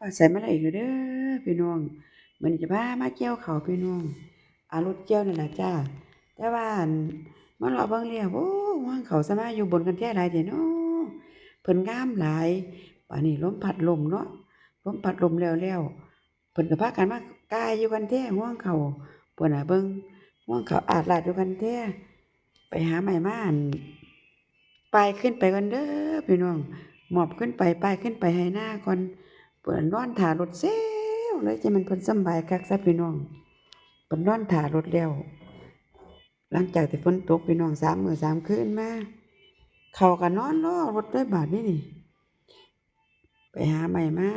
ฟ้าใสมาแล้อีกแล้วเด้อพี่น้องมื้อนี้จะพามาเกี่ยวข้าพี่น้องอารถเกี่ยวนั่นแหละจ้าแต่ว่าอั่นมารอเบิ่งแล้วโอ้วางข้าวซะมาอยู่บนกันแท้หลายแท้เนาะเพิ่นงามหลายป่านนี้ลมพัดลมเนาะลมพัดลมแล้วแล้วเพิ่นก็พากันมากายอยู่กันแท้ห่วงเข้าวพุ่นน่ะเบิ่งห่วงเขาอาดลาดอยู่กันแท้ไปหาไม้มาอั่นปขึ้นไปก่อนเด้อพี่น้องหมอบขึ้นไปไปขึ้นไปให้หน้าก่อน เพิ่นนอนท่ารถเซวเลยจังแม่นเพิ่นสบายคักซะพี่น้องเพิ่นนอนท่ารถแล้ว หลังจากที่ฝนตกพี่น้องสามมือสามคืนมาเขาก็นอนรอรถด้วยบาดนี้นี่ ไปหาใหม่มา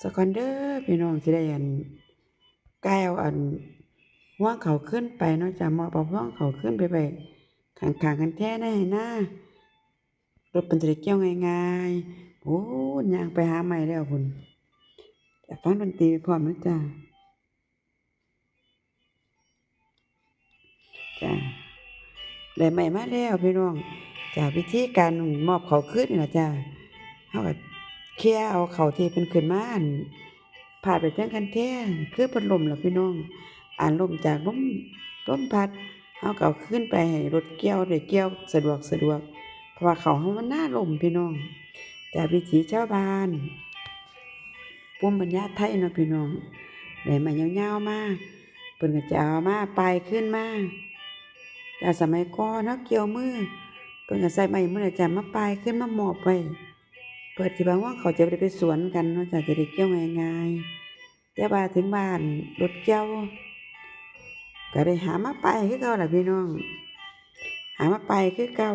สกอนเด้อพี่น้องสิได้อันกายเอาอันห่วงเขาขึ้นไปนาะจ้ะหมอบเอาห่วงเขาขึ้นไปไว้ข้างๆกันแท้ในหน้ารถเพิ่นสิได้เกียวง่ายๆ โอ้ยางไปหาใหม่แล้วพุ่นอยากฟังดนตรีพร้อมนะจ้ะจ้ะได้ใหม่มาแล้วพี่น้องจ้ะวิธีการมอบเขาวคืนนี่ล่ะจ้ะเฮาก็เขี่ยเอาเขาที่เพิ่นขึ้นมาอั่นพาดไปเทิงคันแท้คือเพิ่นลมล่ะพี่น้องอ่านลมจากลมลมพัดเฮาก็เอาขึ้นไปให้รถเกี่ยวได้เกี่ยวสะดวกสะดวกเพราะว่าเขาเฮามันหน่าลมพี่น้อง จากวิถีชาวบ้านภูมิปัญญาไทยเนาะพี่น้องได้มายาๆมาเพิ่นก็จะเอามาปลายขึ้นมาแต่สมัยก่อนเนาะเกี่ยวมือเพิ่นก็ใส่ไม้มือจะมาปลายขึ้นมาหมอบไว้เพื่อที่บางว่าเขาจะได้ไปสวนกันเนาะจะจะได้เกี่ยวง่ายๆแต่ว่าถึงบ้านรถเกี่ยวก็ได้หามาไปคือเก่าล่ะพี่น้อง หามาไปคือเก่า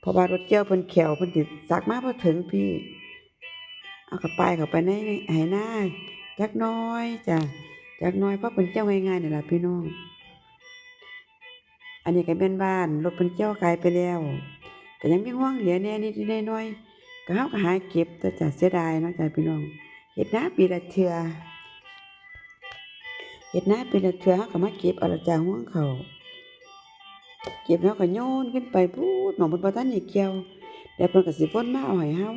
เพราะว่ารถเกี่ยวเพิ่นแขวเพิ่นสิดสักมาบ่ถึงพี่ เอาเข้าไปเข้าไปในไหน้าจักน้อยจ้ะจักน้อยเพราะเพิ่นเกี่ยวง่ายๆนี่ล่ะพี่น้องอันนี้ก็แม่นบ้านรถเพิ่นเกี่ยวขายไปแล้วก็ยังมีห่วงเหลือแน่นิดๆน่อยๆก็เฮาก็หาเก็บแต่จ้ะเสียดายเนาะจ้ะพี่น้องเฮ็ดนาปีละเทื่อเฮ็ดนาปีละเทื่อเฮาก็มาเก็บเอาละจ้ะห่วงเขา เก็บแล้วก็โยนขึ้นไปพูดหมองเพิ่นบ่ทันได้เกี่ยวแล้วเพิ่นก็สิวนมาเอาให้เฮา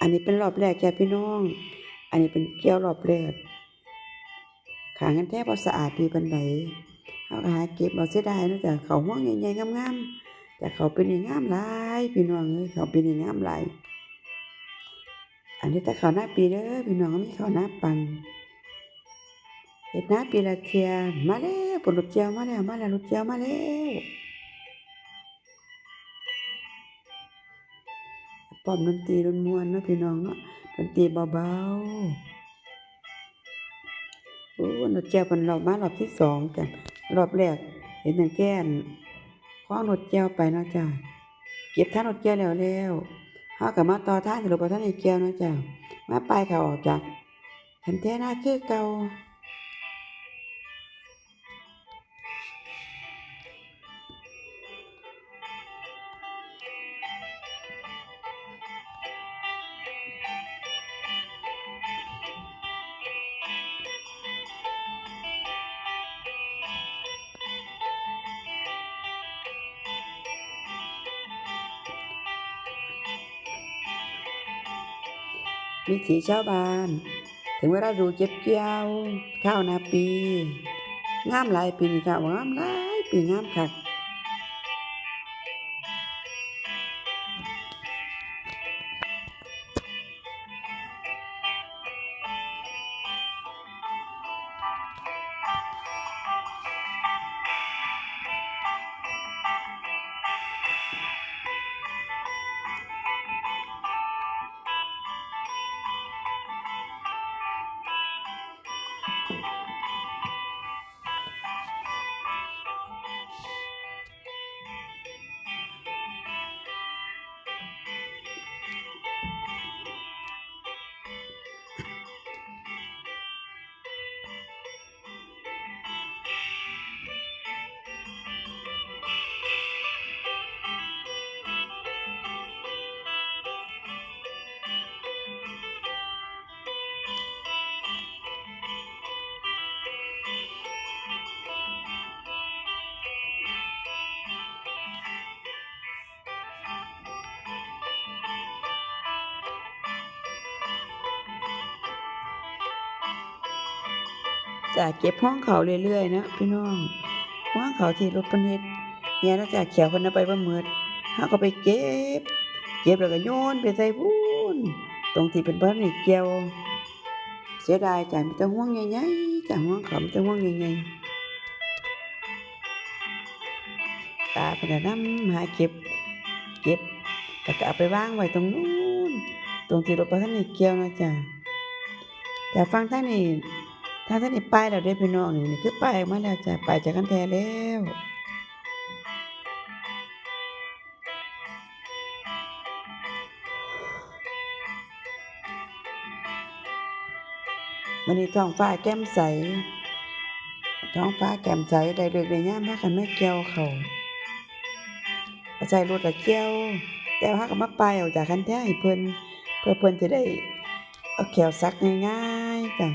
อันนี้เป็นรอบแรกจ้ะพี่น้อง อันนี้เป็นเกี่ยวรอบแรกขางกันแทบบ่สะอาดดีปานใดเฮาก็หาเก็บเอาเสียดายเนาะจ้ะเขาห่วงใหญ่ๆงามๆแต่เขาเป็นงามหลายพี่น้องเอ้ยเขาเป็นงามหลายอันนี้แต่เขาวหน้าปีเด้อพี่น้องมีเขาวหน้าปังเฮ็ดนาปีละเทียมาแล้วปุ่นรถเจียวมาแล้วมาแล้วรถเจียวมาแล้ว ป้อมดนตรีม่วนเนาะพี่น้องเนาะดนตรีเบาๆโอ้รถแจ้วเพิ่นรอบมารอบที่สองจ้ะรอบแรก เห็นตั้งแก่นคว้างรถแจ้วไปเนาะจ้ะเก็บท่างรถแจ้วแล้วแล้วเฮาก็มาต่อท่างที่รถบ่ทันได้แก้วเนาะจ้ะมาปลายเขาออกจากคันแท้หน้าคือเก่า วิถีชาวบ้าน ถึงเวลาดูเก็บเกี่ยว ข้าวนาปี งามหลายปีนี่ะว่างามหลายปีงามคัก จะเก็บห้องเขาเรื่อยๆนะพี่น้องห้องเขาที่รถเพิ่นเฮ็ดเนี่ยนะจ้ะเขียวเพิ่นเอาไปบ่หมดเฮาก็ไปเก็บ เก็บแล้วก็โยนไปใส่พูนตรงที่เพิ่นบ่ทันได้เกี่ยวเสียดายจ้ะมีแต่ห่วงใหญ่ๆจ้ะห่วงเขามีแต่ห่วงใหญ่ๆตาเพิ่นก็นำหาเก็บ เก็บแล้วก็เอาไปวางไว้ตรงนู้นตรงที่รถบ่ทันได้เกี่ยวนะจ้ะแต่ฟังท่างนี้ ทางทานี้ไปแล้วเด้อพี่น้องนี่นี่คือไปมาแล้วจ้ะไปจากกันแท้แล้วมื้อนี้ท้องฟ้าแจ่มใส ท้องฟ้าแจ่มใสได้เลิกได้ยามพากันมาเกี่ยวข้าใส่รถก็เกี่ยว แต่ว่าเราก็มาปลายออกจากคันแท้ให้เพิ่นเพื่อเพิ่นจะได้เอาแขวซักง่ายๆจ้ะ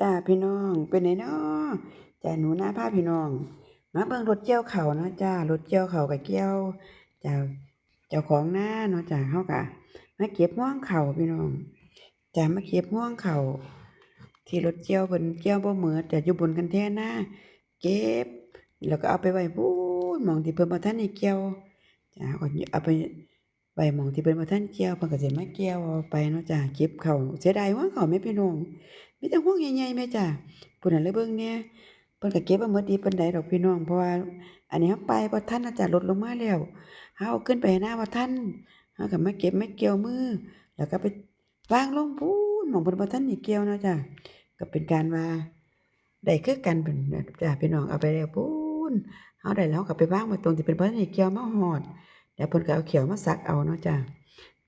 จ้าพี่น้องเป็นไงน้อจ้าหนูหน้าพาพี่น้อง มาเบิ่งรถเกี่ยวข้าเนาะจ้ารถเกี่ยวข้าวก็เกี่ยวจ้าเจ้าของหน้าเนาะจ้าเฮาก็มาเก็บม่วงเขาพี่น้องจ้ามาเก็บม่วงเขาที่รถเกี่ยวเพิ่นเกี่ยวบ่หมดแต่อยู่บนกันแท่นาเก็บ แล้วก็เอาไปไว้พูนหม้องที่เพิ่นบ่ทันได้เกี่ยวจ้าก็เอาไป ไว้หม้องที่เพิ่นบ่ทันเกี่ยวเพิ่นก็สิมาเกี่ยวเอาไปเนาะจ้าเก็บข้าเสียดายหัวข้าวแม่พี่น้องมีแต่ห่วงใหญ่ๆแม่จ้ะพุ่นน่ะเลยเบิ่งแหน่เพิ่นก็เก็บบ่หมดดีปานใดดอกพี่น้องเพราะว่าอันนี้เราไปบ่ทันน่ะจ้ะลดลงมาแล้วเฮาเอาขึ้นไปหน้าบ่ทันเฮาก็มาเก็บมาเกี่ยวมือ แล้วก็ไปวางลงพูนหม้องเพิ่นบ่ทันได้เกี่ยวเนาะจ้ะก็เป็นการว่าได้คือกันเพิ่นน่ะจ้ะพี่น้องเอาไปแล้วพูนเฮาได้แล้วก็ไปวางไว้ตรงที่เพิ่นบ่ทันได้เกี่ยวมาฮอด แล้วเพิ่นก็เอาเขียวมาซักเอาเนาะจ้ะ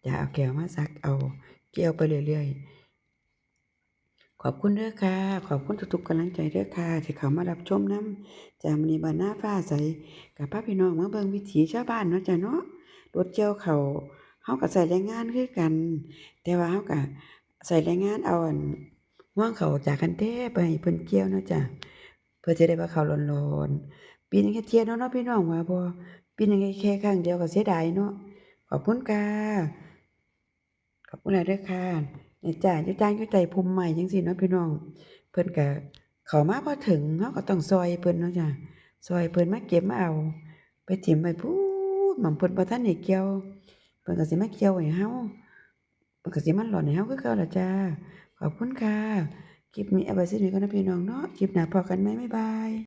จะเอาแขวมาซักเอา เกี่ยวไปเรื่อยๆ ขอบคุณเด้อค่ะ ขอบคุณทุกๆกำลังใจเด้อค่ะ ที่เขามารับชมน้ำจากมื้อนี้บ้านนาฟ้าใสกับพาพี่น้องมาเบิ่งวิถีชาวบ้านเนาะจ้ะเนาะรถเกี่ยวข้าเฮาก็ใช้แรงงานคือกัน แต่ว่าเฮาก็ใช้แรงงานเอาอันห่วงข้าจากคันแท้ไปเพิ่นเกี่ยวเนาะจ้ะเพื่อจะได้ว่าเขาวร้อนๆปีนึงแค่เทียเนาะเนาะพี่น้องว่าบ่ ปีหนึงแค่ครั้งเดียวก็เสียดายเนาะขอบคุณค่ะขอบคุณหลายด้อค่ะนี่จ้ะอยู่ต่างอยู่ใต้พุ่มไม้จังซี่เนาะพี่น้อง เพิ่นก็เขามาบ่ถึงเฮาก็ต้องซอยเพิ่นเนาะจ้ะซอยเพิ่นมาเก็บมาเอา ไปถิ้มไว้พู้นหม้องเพิ่นบ่ทันได้เกี่ยวเพิ่นก็สิมาเกี่ยวให้เฮาเพิ่นก็สิมาหล่อนให้เฮาคือเก่าล่ะจ้าขอบคุณค่ะคลิปนี้เอาไว้ซ้ำนี้ก่อนะพี่น้องเนาะคลิปหน้าพอกันใหม่บ๊ายบาย